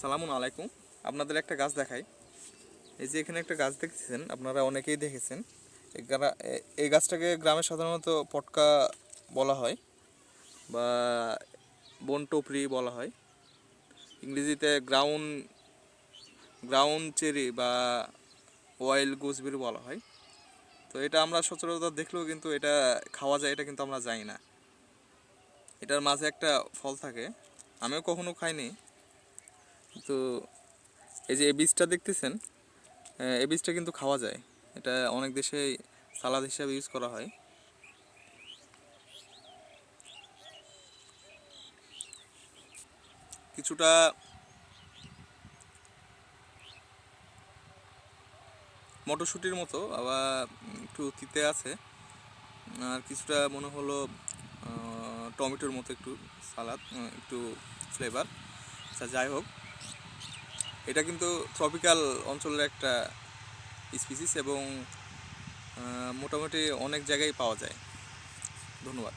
সালামুন আলাইকুম। আপনাদের একটা গাছ দেখাই। এই যে এখানে একটা গাছ দেখতেছেন, আপনারা অনেকেই দেখেছেন। এই গাছটাকে গ্রামে সাধারণত পটকা বলা হয় বা বন টপরি বলা হয়। ইংরেজিতে গ্রাউন্ড গ্রাউন্ড চেরি বা ওয়াইল্ড গুজবেরি বলা হয়। তো এটা আমরা সচরাচর দেখলেও কিন্তু এটা খাওয়া যায়, এটা কিন্তু আমরা জানি না। এটার মাঝে একটা ফল থাকে। আমিও কখনো খাইনি। তো এই যে এই বীজটা দেখতেছেন এই কিন্তু খাওয়া যায়। এটা অনেক দেশে সালাদ হিসাবে ইউজ করা হয়। কিছুটা মটরশুঁটির মতো, আবার একটু তিতে আছে। আর কিছুটা মনে হলো টমেটোর মতো একটু সালাদ, একটু ফ্লেভার আচ্ছা যাই হোক। এটা কিন্তু ট্রপিক্যাল অঞ্চলের একটা স্পিসিস এবং মোটামুটি অনেক জায়গায় পাওয়া যায়। ধন্যবাদ।